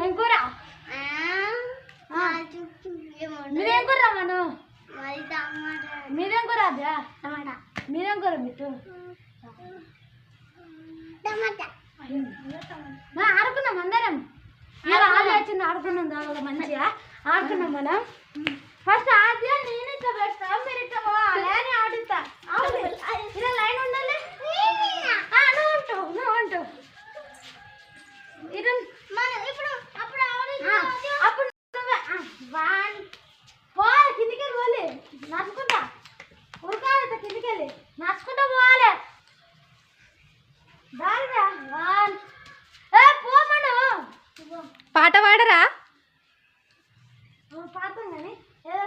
ఏం కూర? మీరేం కూర మనం? మీరేం కూర అదే? మీరేం కూర మీకు మా ఆడుకున్నాం అందరం. ఆడుకున్నాం మంచిగా. ఆడుకున్నాం మనం. ఫస్ట్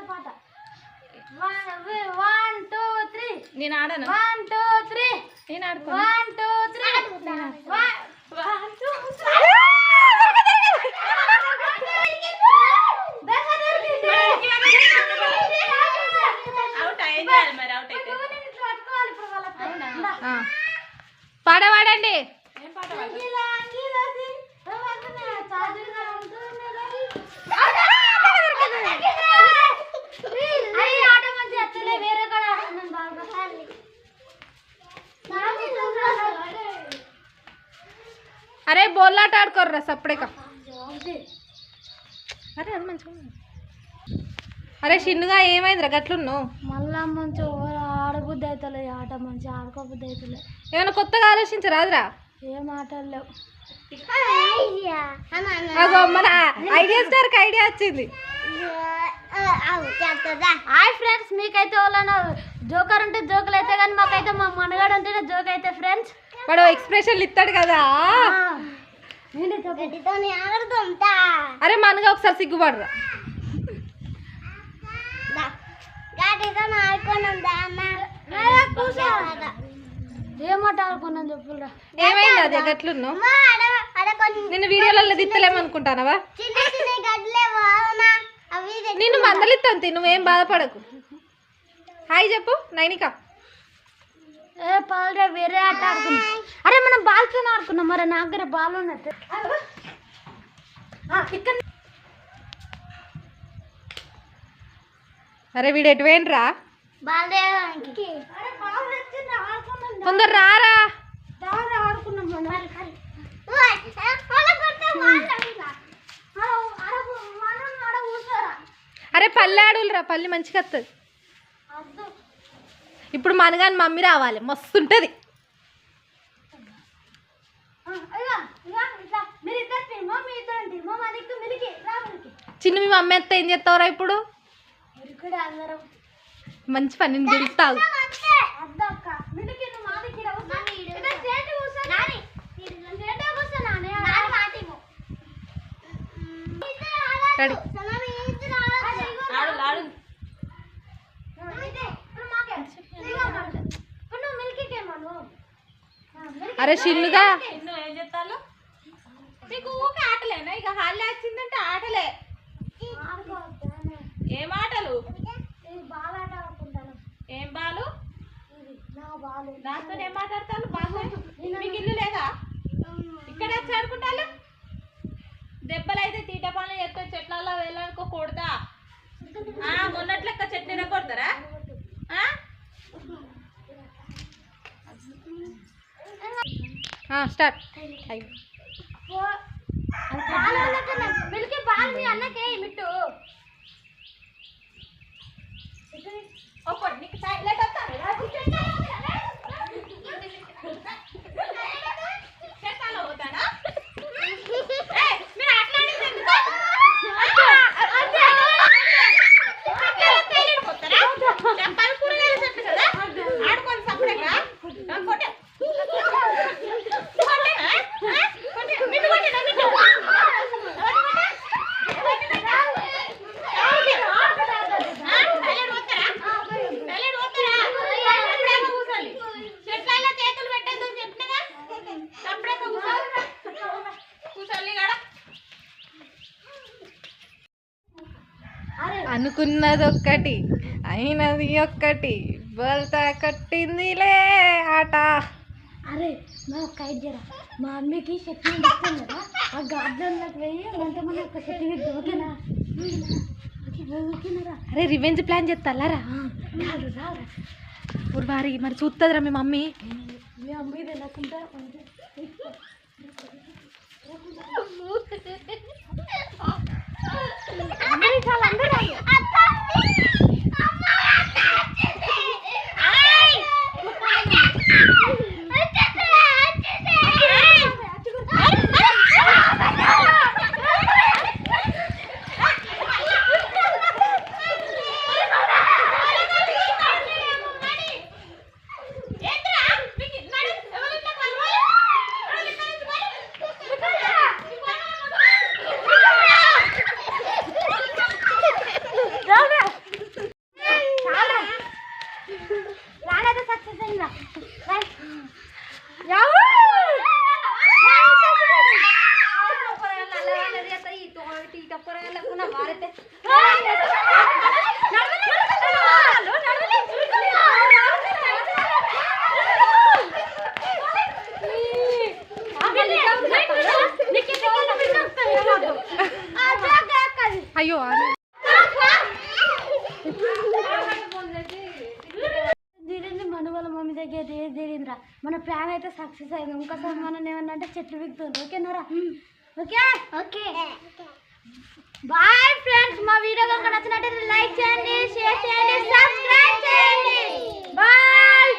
పాట. వన్ టూ త్రీ నేను ఆడను. వన్ టూ త్రీ నేను ఆడుకో వన్ టూ త్రీ అరే బోల్లాట ఆడుకోర్రా సప్పుడేక. అరే అది మంచిగా. అరే చిన్నుగా ఏమైందిరా? గట్లున్నావు? మళ్ళా మంచి ఆడబుద్ధి అవుతలే ఆట మంచి ఆడుకోబుద్ధి అవుతలే ఏమైనా కొత్తగా ఆలోచించరాదురా ఏం ఆటలు లేవు అగో మన ఐడియా స్టార్కి ఐడియా వచ్చింది. హాయ్ ఫ్రెండ్స్ మీకైతే వాళ్ళను జోకర్ ఉంటే జోకులు అయితే కానీ మాకైతే మా మనగాడు ఉంటేనే జోక్ అయితే ఫ్రెండ్స్. వాడు ఎక్స్ప్రెషన్లు ఇస్తాడు కదా. అరే మనగా ఒకసారి సిగ్గుపడరా. ఏమైంది అది? గట్లున్నావు నిన్ను వీడియోలలో తిత్తలేమనుకుంటానవా నిన్ను మందలిస్తాను నువ్వేం బాధపడకు. హాయ్ చెప్పు నైనిక. పాలరే వేరే ఆట ఆడుకున్నాం. అరే మనం బాల్తో ఆడుకున్నాం. మరి నా దగ్గర బాల్ ఉన్నట్టు. ఇక్కడ. అరే వీడు ఎటు వేయండిరా కొందరు రారా. అరే పల్లె ఆడులరా పల్లి మంచిగా వస్తుంది ఇప్పుడు మనగాని మమ్మీ రావాలి. మస్తు ఉంటుంది చిన్న మీ మమ్మీ ఎంత ఏం చేస్తావురా ఇప్పుడు? మంచి పని నేను పిలుస్తావు రెడీ అరే చిన్నుగా ఏం చెప్తాను నీకు ఊకే ఆటలేనా ఇక హాల్లో వచ్చిందంటే ఆటలే. ఏం ఆటలు? ఏం బాలు? నాతో ఏం మాట్లాడతాను బాగా మీకు ఇల్లు లేదా? ఇక్కడ వచ్చి ఆడుకుంటాను దెబ్బలు అయితే తీట పనులు చేస్తే చెట్లలో వెళ్ళానుకో కొడతా. మొన్నట్లెక్క చెట్టు కొడతారా? స్టార్ట్ మిల్కి బాల్ మీ అన్నకే మిట్టు ఒక్కటి నీకు సైలెంట్ వస్తాను అనుకున్నది ఒక్కటి అయినది ఒక్కటి బోల్తా కట్టిందిలే ఆట. అరే మా కైట్ జరా మా అమ్మకి శక్తి ఇస్తాను కదా ఆ గార్డెన్లోకి పోయి అంటే మనం ఒక విద్దు ఓకేనా అరే రివెంజ్ ప్లాన్ చేస్తారా? మరి చూస్తుందిరా మీ మమ్మీ. మీ అమ్మ ఇది వెళ్ళకుండా అయ్యో ఆగు. దీనిని మన వాళ్ళ మమ్మీ దగ్గర జరిగిందిరా? మన ప్లాన్ అయితే సక్సెస్ అయింది. ఇంకోసారి మనం ఏమన్నా అంటే చెట్లు బిగుతుంది ఓకేనారా ఓకే? ఓకే. బాయ్ ఫ్రెండ్స్ మా వీడియో కనుక నచ్చినట్టయితే లైక్ చేయండి షేర్ చేయండి సబ్స్క్రైబ్ చేయండి. బాయ్